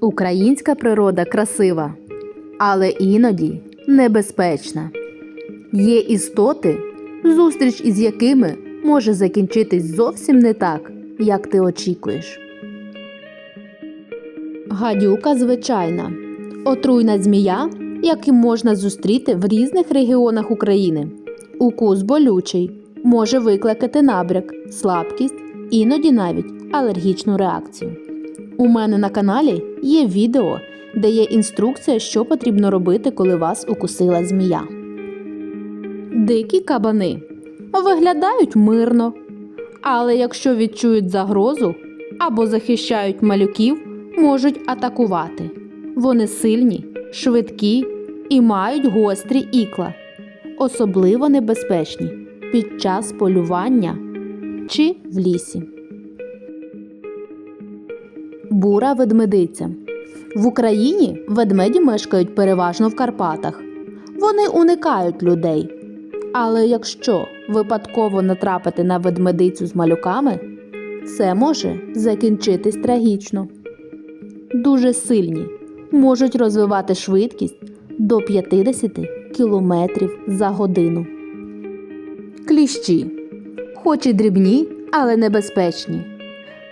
Українська природа красива, але іноді небезпечна. Є істоти, зустріч із якими може закінчитись зовсім не так, як ти очікуєш. Гадюка звичайна отруйна змія, яку можна зустріти в різних регіонах України. Укус болючий може викликати набряк, слабкість, іноді навіть алергічну реакцію. У мене на каналі є відео, де є інструкція, що потрібно робити, коли вас укусила змія. Дикі кабани виглядають мирно, але якщо відчують загрозу або захищають малюків, можуть атакувати. Вони сильні, швидкі і мають гострі ікла, особливо небезпечні під час полювання чи в лісі. Бура ведмедиця. В Україні ведмеді мешкають переважно в Карпатах. Вони уникають людей. Але якщо випадково натрапити на ведмедицю з малюками, це може закінчитись трагічно. Дуже сильні, можуть розвивати швидкість до 50 км за годину. Кліщі, хоч і дрібні, але небезпечні.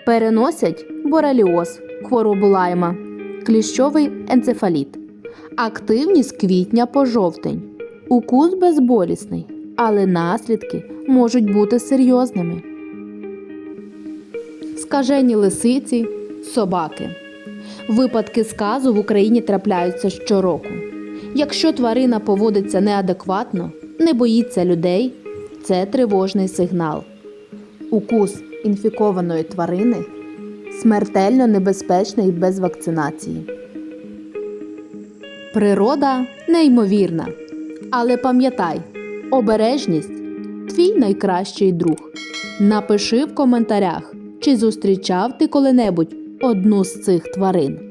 Переносять бореліоз, хворобу лайма, кліщовий енцефаліт. Активні з квітня по жовтень. Укус безболісний, але наслідки можуть бути серйозними. Скажені лисиці, собаки. Випадки сказу в Україні трапляються щороку. Якщо тварина поводиться неадекватно, не боїться людей, це тривожний сигнал. Укус інфікованої тварини смертельно небезпечний без вакцинації. Природа неймовірна. Але пам'ятай, обережність твій найкращий друг. Напиши в коментарях, чи зустрічав ти коли-небудь одну з цих тварин.